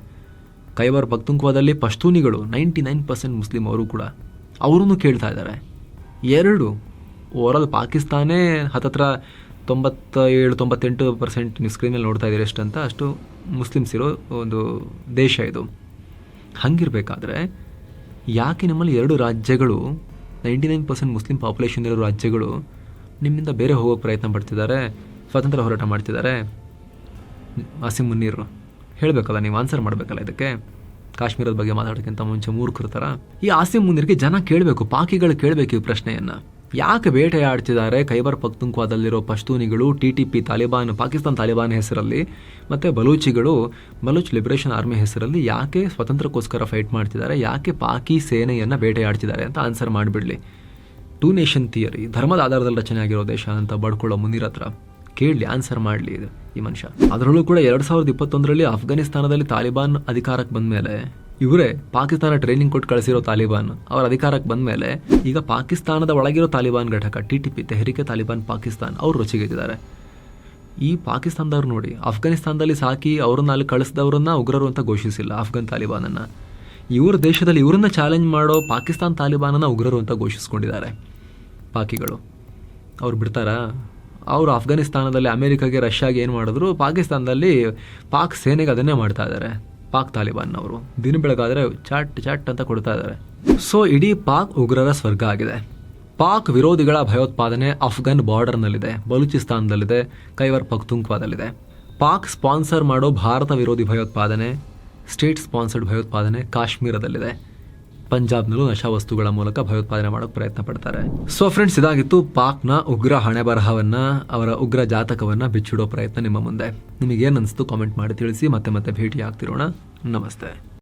ಕೈಬರ್ ಪಕ್ತುಂಕ್ವಾದಲ್ಲಿ ಪಶ್ತೂನಿಗಳು ನೈಂಟಿ ನೈನ್ ಪರ್ಸೆಂಟ್ ಮುಸ್ಲಿಂ ಅವರು ಕೂಡ. ಅವರನ್ನು ಕೇಳ್ತಾ ಇದ್ದಾರೆ. ಎರಡು, ಓವರಾಲ್ ಪಾಕಿಸ್ತಾನೇ ಹತ್ತತ್ರ ತೊಂಬತ್ತ ಏಳು ತೊಂಬತ್ತೆಂಟು ಪರ್ಸೆಂಟ್ ನೀವು ಸ್ಕ್ರೀನಲ್ಲಿ ನೋಡ್ತಾ ಇದ್ದೀರಿ ಎಷ್ಟು ಅಂತ ಅಷ್ಟು ಮುಸ್ಲಿಮ್ಸ್ ಇರೋ ಒಂದು ದೇಶ ಇದು. ಹಂಗಿರಬೇಕಾದ್ರೆ ಯಾಕೆ ನಮ್ಮಲ್ಲಿ ಎರಡು ರಾಜ್ಯಗಳು ninety nine percent Muslim population ಇರೋ ರಾಜ್ಯಗಳು ನಿಮ್ಮಿಂದ ಬೇರೆ ಹೋಗೋ ಪ್ರಯತ್ನ ಪಡ್ತಿದ್ದಾರೆ, ಸ್ವಾತಂತ್ರ್ಯ ಹೋರಾಟ ಮಾಡ್ತಿದ್ದಾರೆ? ಆಸಿಮ್ ಮುನ್ನೀರ್, ಹೇಳಬೇಕಲ್ಲ, ನೀವು ಆನ್ಸರ್ ಮಾಡಬೇಕಲ್ಲ ಇದಕ್ಕೆ? ಕಾಶ್ಮೀರದ ಬಗ್ಗೆ ಮಾತಾಡೋಕ್ಕಿಂತ ಮುಂಚೆ ಮೂರ್ಖರ ಥರ ಈ ಆಸಿಮ್ ಮುನ್ನೀರ್ಗೆ ಜನ ಕೇಳಬೇಕು, ಪಾಕಿಗಳು ಕೇಳಬೇಕು ಈ ಪ್ರಶ್ನೆಯನ್ನು. ಯಾಕೆ ಬೇಟೆಯಾಡ್ತಿದ್ದಾರೆ? ಖೈಬರ್ ಪಖ್ತುಂಕ್ವಾದಲ್ಲಿರೋ ಪಶ್ತೂನಿಗಳು, T T P Taliban, Pakistan Taliban ಹೆಸರಲ್ಲಿ ಮತ್ತು ಬಲೂಚಿಗಳು, ಬಲೂಚ್ ಲಿಬರೇಷನ್ ಆರ್ಮಿ ಹೆಸರಲ್ಲಿ ಯಾಕೆ ಸ್ವತಂತ್ರಕ್ಕೋಸ್ಕರ ಫೈಟ್ ಮಾಡ್ತಿದ್ದಾರೆ? ಯಾಕೆ ಪಾಕಿ ಸೇನೆಯನ್ನು ಬೇಟೆಯಾಡ್ತಿದ್ದಾರೆ ಅಂತ ಆನ್ಸರ್ ಮಾಡಿಬಿಡಲಿ. ಟೂ ನೇಷನ್ ಥಿಯರಿ, ಧರ್ಮದ ಆಧಾರದಲ್ಲಿ ರಚನೆ ಆಗಿರೋ ದೇಶ ಅಂತ ಬಡ್ಕೊಳ್ಳೋ ಮುಂದಿರ ಹತ್ರ ಕೇಳಲಿ, ಆನ್ಸರ್ ಮಾಡಲಿ ಇದು ಈ ಮನುಷ್ಯ. ಅದರಲ್ಲೂ ಕೂಡ ಎರಡು ಸಾವಿರದ ಇಪ್ಪತ್ತೊಂದರಲ್ಲಿ ಅಫ್ಘಾನಿಸ್ತಾನದಲ್ಲಿ ತಾಲಿಬಾನ್ ಅಧಿಕಾರಕ್ಕೆ ಬಂದ ಮೇಲೆ ಇವರೇ ಪಾಕಿಸ್ತಾನ ಟ್ರೈನಿಂಗ್ ಕೊಟ್ಟು ಕಳಿಸಿರೋ ತಾಲಿಬಾನ್. ಅವರ ಅಧಿಕಾರಕ್ಕೆ ಬಂದ ಮೇಲೆ ಈಗ ಪಾಕಿಸ್ತಾನದ ಒಳಗಿರೋ ತಾಲಿಬಾನ್ ಘಟಕ T T P Tehrik-e Taliban Pakistan, ಅವರು ರುಚಿಗೆದ್ದಿದ್ದಾರೆ ಈ ಪಾಕಿಸ್ತಾನದವ್ರು ನೋಡಿ, ಅಫ್ಘಾನಿಸ್ತಾನದಲ್ಲಿ ಸಾಕಿ ಅವ್ರನ್ನ ಅಲ್ಲಿ ಕಳಿಸಿದವ್ರನ್ನ ಉಗ್ರರು ಅಂತ ಘೋಷಿಸಿಲ್ಲ ಅಫ್ಘಾನ್ ತಾಲಿಬಾನನ್ನು. ಇವ್ರ ದೇಶದಲ್ಲಿ ಇವರನ್ನ ಚಾಲೆಂಜ್ ಮಾಡೋ ಪಾಕಿಸ್ತಾನ್ ತಾಲಿಬಾನನ್ನ ಉಗ್ರರು ಅಂತ ಘೋಷಿಸ್ಕೊಂಡಿದ್ದಾರೆ. ಪಾಕಿಗಳು ಅವ್ರು ಬಿಡ್ತಾರಾ? ಅವರು ಅಫ್ಘಾನಿಸ್ತಾನದಲ್ಲಿ ಅಮೆರಿಕಾಗೆ ರಷ್ಯಾಗೆ ಏನು ಮಾಡಿದ್ರು? ಪಾಕಿಸ್ತಾನದಲ್ಲಿ ಪಾಕ್ ಸೇನೆಗೆ ಅದನ್ನೇ ಮಾಡ್ತಾ ಇದ್ದಾರೆ. ಪಾಕ್ ತಾಲಿಬಾನ್ನವರು ದಿನ ಬೆಳಗಾದ್ರೆ ಚಾಟ್ ಚಾಟ್ ಅಂತ ಕೊಡ್ತಾ ಇದ್ದಾರೆ. ಸೊ, ಇಡೀ ಪಾಕ್ ಉಗ್ರರ ಸ್ವರ್ಗ ಆಗಿದೆ. ಪಾಕ್ ವಿರೋಧಿಗಳ ಭಯೋತ್ಪಾದನೆ ಅಫ್ಘಾನ್ ಬಾರ್ಡರ್ನಲ್ಲಿದೆ, ಬಲೂಚಿಸ್ತಾನದಲ್ಲಿದೆ, ಕೈವರ್ ಪಕ್ತುಂಕ್ವಾದಲ್ಲಿದೆ ಪಾಕ್ ಸ್ಪಾನ್ಸರ್ ಮಾಡೋ ಭಾರತ ವಿರೋಧಿ ಭಯೋತ್ಪಾದನೆ, ಸ್ಟೇಟ್ ಸ್ಪಾನ್ಸರ್ಡ್ ಭಯೋತ್ಪಾದನೆ ಕಾಶ್ಮೀರದಲ್ಲಿದೆ. ಪಂಜಾಬ್ನಲ್ಲೂ ನಶಾ ವಸ್ತುಗಳ ಮೂಲಕ ಭಯೋತ್ಪಾದನೆ ಮಾಡೋಕೆ ಪ್ರಯತ್ನ ಪಡ್ತಾರೆ. ಸೊ ಫ್ರೆಂಡ್ಸ್ ಇದಾಗಿತ್ತು ಪಾಕ್ನ ಉಗ್ರ ಹಣೆ ಬರಹವನ್ನ ಅವರ ಉಗ್ರ ಜಾತಕವನ್ನ ಬಿಚ್ಚಿಡೋ ಪ್ರಯತ್ನ ನಿಮ್ಮ ಮುಂದೆ. ನಿಮಗೇನು ಅನಿಸ್ತು ಕಾಮೆಂಟ್ ಮಾಡಿ ತಿಳಿಸಿ, ಮತ್ತೆ ಮತ್ತೆ ಭೇಟಿ ಆಗ್ತಿರೋಣ ನಮಸ್ತೆ.